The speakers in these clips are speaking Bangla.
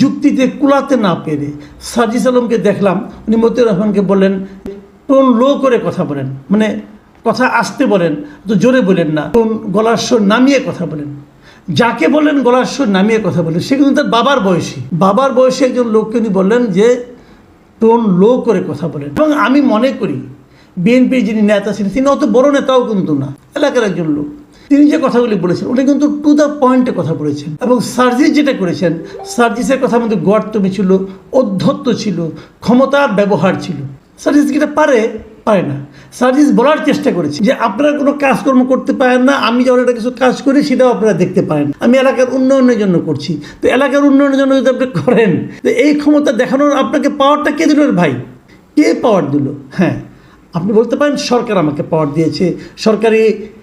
যুক্তিতে কুলাতে না পেরে সার্জিস আলমকে দেখলাম, উনি মতিউর রহমানকে বললেন, টোন লো করে কথা বলেন মানে কথা আসতে বলেন তো জোরে বলেন না, টোন গলার স্বর নামিয়ে কথা বলেন। যাকে বলেন গলার স্বর নামিয়ে কথা বলেন সে কিন্তু তার বাবার বয়সী। বাবার বয়সী একজন লোককে উনি বললেন যে, টোন লো করে কথা বলেন। এবং আমি মনে করি, বিএনপির যিনি নেতা ছিলেন, তিনি অত বড় নেতাও কিন্তু না, এলাকার একজন লোক। তিনি যে কথাগুলি বলেছেন, উনি কিন্তু টু দ্য পয়েন্টে কথা বলেছেন। এবং সার্জিস যেটা করেছেন, সার্জিসের কথা মধ্যে গর্তমি ছিল অধ্যত্ত ছিল ক্ষমতার ব্যবহার ছিল। সার্জিস এটা পারে? পারে না। সার্জিস বলার চেষ্টা করেছে যে, আপনারা কোনো কাজকর্ম করতে পারেন না, আমি যখন একটা কিছু কাজ করি, সেটাও আপনারা দেখতে পারেন। আমি এলাকার উন্নয়নের জন্য করছি। তো এলাকার উন্নয়নের জন্য যদি আপনি করেন, তো এই ক্ষমতা দেখানোর আপনাকে পাওয়ারটা কে দিল ভাই? কে পাওয়ার দিল? হ্যাঁ। আপনি বলতে পারেন সরকার আমাকে পাওয়ার দিয়েছে। সরকারি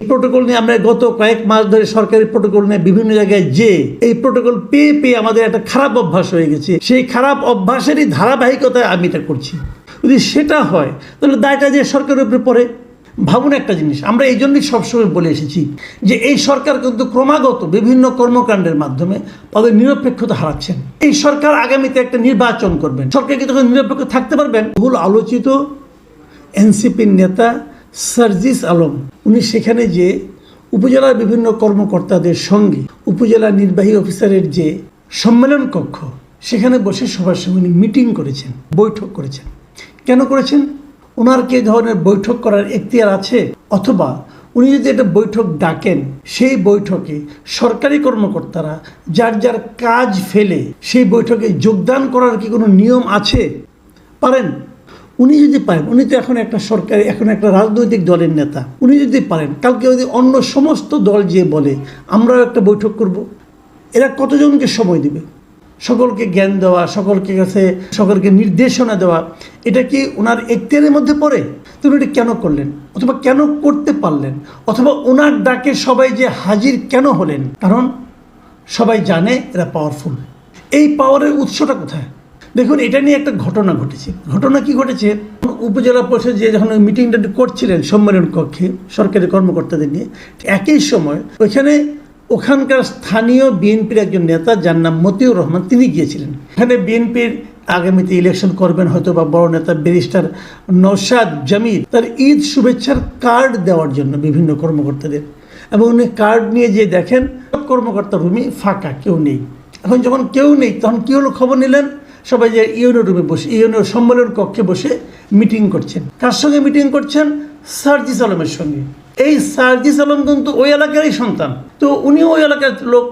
প্রোটোকল নিয়ে আমরা গত কয়েক মাস ধরে সরকারি প্রোটোকল নিয়ে বিভিন্ন জায়গায় যে এই প্রোটোকল পেয়ে পেয়ে আমাদের একটা খারাপ অভ্যাস হয়ে গেছে, সেই খারাপ অভ্যাসেরই ধারাবাহিকতায় আমি এটা করছি। যদি সেটা হয়, তাহলে দায়টা যে সরকারের উপরে পড়ে। ভাবুন একটা জিনিস, আমরা এই জন্যই সবসময় বলে এসেছি যে এই সরকার কিন্তু ক্রমাগত বিভিন্ন কর্মকাণ্ডের মাধ্যমে তাদের নিরপেক্ষতা হারাচ্ছেন। এই সরকার আগামীতে একটা নির্বাচন করবেন। সরকার কি তখন নিরপেক্ষ থাকতে পারবেন? বহুল আলোচিত এনসিপির নেতা সার্জিস আলম। উনি সেখানে যে উপজেলার বিভিন্ন কর্মকর্তাদের সঙ্গে উপজেলা নির্বাহী অফিসারের যে সম্মেলন কক্ষ, সেখানে বসে সবার সঙ্গে উনি মিটিং করেছেন, বৈঠক করেছেন। কেন করেছেন? ওনার কি ধরনের বৈঠক করার এখতিয়ার আছে? অথবা উনি যদি একটা বৈঠক ডাকেন, সেই বৈঠকে সরকারি কর্মকর্তারা যার যার কাজ ফেলে সেই বৈঠকে যোগদান করার কি কোনো নিয়ম আছে? পারেন? উনি যদি পারেন, উনি তো এখন একটা সরকারি, এখন একটা রাজনৈতিক দলের নেতা। উনি যদি পারেন, কালকে যদি অন্য সমস্ত দল যে বলে, আমরাও একটা বৈঠক করব। এরা কতজনকে সময় দিবে? সকলকে জ্ঞান দেওয়া, সকলকে কাছে, সকলকে নির্দেশনা দেওয়া, এটা কি ওনার এখতিয়ারের মধ্যে পড়ে? তিনি এটা কেন করলেন? অথবা কেন করতে পারলেন? অথবা ওনার ডাকে সবাই যে হাজির কেন হলেন? কারণ সবাই জানে এরা পাওয়ারফুল এই পাওয়ারের উৎসটা কোথায়? দেখুন, এটা নিয়ে একটা ঘটনা ঘটেছে। ঘটনা কি ঘটেছে? উপজেলা পরিষদ যে যখন মিটিংটা করছিলেন সম্মেলন কক্ষে, সরকারি কর্মকর্তাদের নিয়ে, একই সময় ওইখানে ওখানকার স্থানীয় বিএনপির একজন নেতা, যার নাম মতিউর রহমান, তিনি গিয়েছিলেন। এখানে বিএনপির আগামীতে ইলেকশন করবেন হয়তো বা বড় নেতা ব্যারিস্টার নৌশাদ জামির তার ঈদ শুভেচ্ছার কার্ড দেওয়ার জন্য বিভিন্ন কর্মকর্তাদের। এবং উনি কার্ড নিয়ে যে দেখেন, কর্মকর্তা রুমই ফাঁকা, কেউ নেই। এখন যখন কেউ নেই, তখন কী হলো খবর নিলেন? সবাই যে ইউনো রুমে বসে, ইউনো সম্মেলন কক্ষে বসে মিটিং করছেন। কার সঙ্গে মিটিং করছেন? সার্জিস আলমের সঙ্গে। এই সার্জিস আলম কিন্তু ওই এলাকারই সন্তান। তো উনিও ওই এলাকার লোক।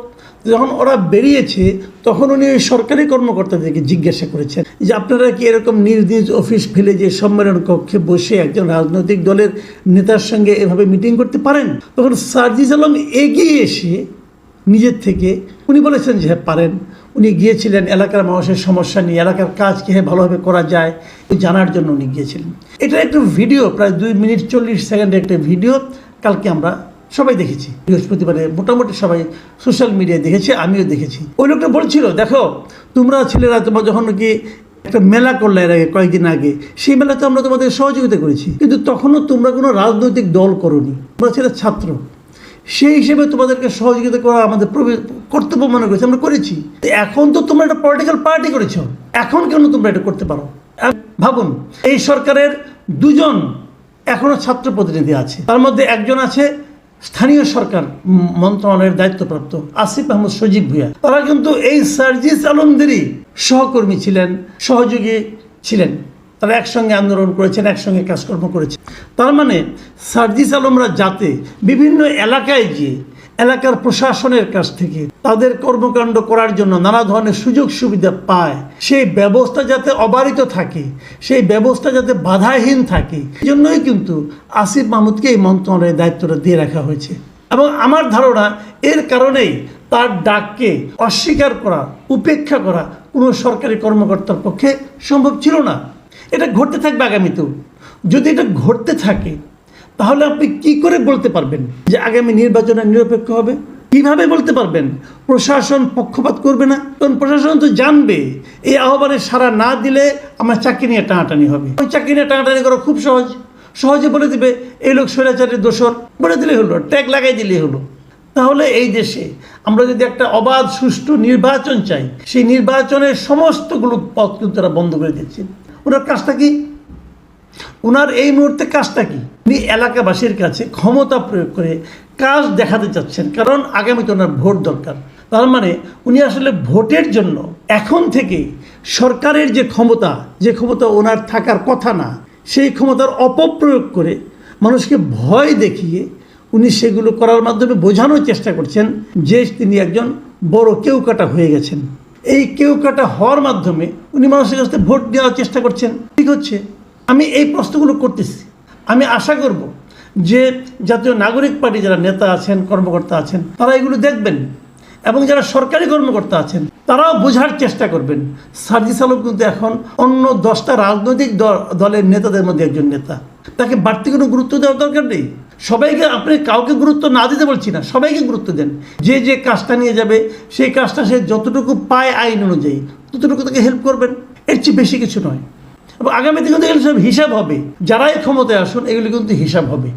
যখন ওরা বেরিয়েছে, তখন উনি ওই সরকারি কর্মকর্তাদেরকে জিজ্ঞাসা করেছেন যে, আপনারা কি এরকম নিজ নিজ অফিস ফেলে যে সম্মেলন কক্ষে বসে একজন রাজনৈতিক দলের নেতার সঙ্গে এভাবে মিটিং করতে পারেন? তখন সার্জিস আলম এগিয়ে এসে নিজের থেকে, উনি বলেছেন যে হ্যাঁ পারেন। উনি গিয়েছিলেন এলাকার মানুষের সমস্যা নিয়ে, এলাকার কাজ কীভাবে ভালোভাবে করা যায় জানার জন্য উনি গিয়েছিলেন। এটা একটা ভিডিও, প্রায় দুই মিনিট চল্লিশ সেকেন্ডের একটা ভিডিও, কালকে আমরা সবাই দেখেছি। বৃহস্পতিবারে মোটামুটি সবাই সোশ্যাল মিডিয়ায় দেখেছি, আমিও দেখেছি। ওই লোকটা বলছিল, দেখো, তোমরা ছেলেরা, তোমার যখন কি একটা মেলা করলে এর আগে, কয়েকদিন আগে, সেই মেলাতে আমরা তোমাদের সহযোগিতা করেছি। কিন্তু তখনও তোমরা কোনো রাজনৈতিক দল করনি। তোমরা ছেলে ছাত্র। সেই হিসেবে তোমাদেরকে সহযোগিতা করা আমাদের কর্তব্য মনে করেছি, আমরা করেছি। এখন তো তোমরা একটা পলিটিক্যাল পার্টি করেছ। এখন কেন তোমরা এটা করতে পারো? ভাবুন, এই সরকারের দুজন এখনও ছাত্র প্রতিনিধি আছে। তার মধ্যে একজন আছে স্থানীয় সরকার মন্ত্রণালয়ের দায়িত্বপ্রাপ্ত আসিফ আহমদ সজীব ভুইয়া। তারা কিন্তু এই সার্জিস আলমদেরই সহকর্মী ছিলেন, সহযোগী ছিলেন। তারা একসঙ্গে আন্দোলন করেছেন, একসঙ্গে কাজকর্ম করেছেন। তার মানে সার্জিস আলমরা যাতে বিভিন্ন এলাকায় গিয়ে এলাকার প্রশাসনের কাছ থেকে তাদের কর্মকাণ্ড করার জন্য নানা ধরনের সুযোগ সুবিধা পায়, সেই ব্যবস্থা যাতে অবারিত থাকে, সেই ব্যবস্থা যাতে বাধাহীন থাকে, এই জন্যই কিন্তু আসিফ মাহমুদকে এই মন্ত্রণালয়ের দায়িত্বটা দিয়ে রাখা হয়েছে। এবং আমার ধারণা এর কারণেই তার ডাককে অস্বীকার করা, উপেক্ষা করা কোনো সরকারি কর্মকর্তার পক্ষে সম্ভব ছিল না। এটা ঘটতে থাকবে আগামীতেও। যদি এটা ঘটতে থাকে, তাহলে আপনি কি করে বলতে পারবেন যে আগামী নির্বাচনে নিরপেক্ষ হবে? কীভাবে বলতে পারবেন? প্রশাসন পক্ষপাত করবে না? কারণ প্রশাসন তো জানবে, এই আহ্বানে সারা না দিলে আমার চাকরি নিয়ে টানাটানি হবে। ওই চাকরি নিয়ে টানাটানি করা খুব সহজ। সহজে বলে দিবে, এই লোক স্বৈরাচারের দোষর। বলে দিলে হলো, ট্যাগ লাগাই দিলে হলো। তাহলে এই দেশে আমরা যদি একটা অবাধ, সুষ্ঠু নির্বাচন চাই, সেই নির্বাচনের সমস্তগুলো পথ কিন্তু তারা বন্ধ করে দিচ্ছে। ওনার কাজটা কি? ওনার এই মুহূর্তে কাজটা কি? উনি এলাকাবাসীর কাছে ক্ষমতা প্রয়োগ করে কাজ দেখাতে চাচ্ছেন, কারণ আগামীতে ওনার ভোট দরকার। তার মানে উনি আসলে ভোটের জন্য এখন থেকে সরকারের যে ক্ষমতা যে ক্ষমতা ওনার থাকার কথা না, সেই ক্ষমতার অপপ্রয়োগ করে মানুষকে ভয় দেখিয়ে উনি সেগুলো করার মাধ্যমে বোঝানোর চেষ্টা করছেন যে তিনি একজন বড় কেউ কাটা হয়ে গেছেন। এই কেউ কাটা হওয়ার মাধ্যমে উনি মানুষের কাছ ভোট দেওয়ার চেষ্টা করছেন। ঠিক হচ্ছে। আমি এই প্রশ্নগুলো করতেছি। আমি আশা করব যে জাতীয় নাগরিক পার্টি যারা নেতা আছেন, কর্মকর্তা আছেন, তারা এগুলো দেখবেন এবং যারা সরকারি কর্মকর্তা আছেন, তারাও বোঝার চেষ্টা করবেন। সার্জিস আলম কিন্তু এখন অন্য দশটা রাজনৈতিক দলের নেতাদের মধ্যে একজন নেতা। তাকে বাড়তি কোনো গুরুত্ব দেওয়ার দরকার নেই। সবাইকে আপনি কাউকে গুরুত্ব না দিতে বলছি না, সবাইকে গুরুত্ব দেন। যে যে কাজটা নিয়ে যাবে, সেই কাজটা সে যতটুকু পায় আইন অনুযায়ী, ততটুকু তাকে হেল্প করবেন। এর চেয়ে বেশি কিছু নয়। এবং আগামীতে কিন্তু এগুলো সব হিসাব হবে। যারাই ক্ষমতায় আসুন, এগুলি কিন্তু হিসাব হবে।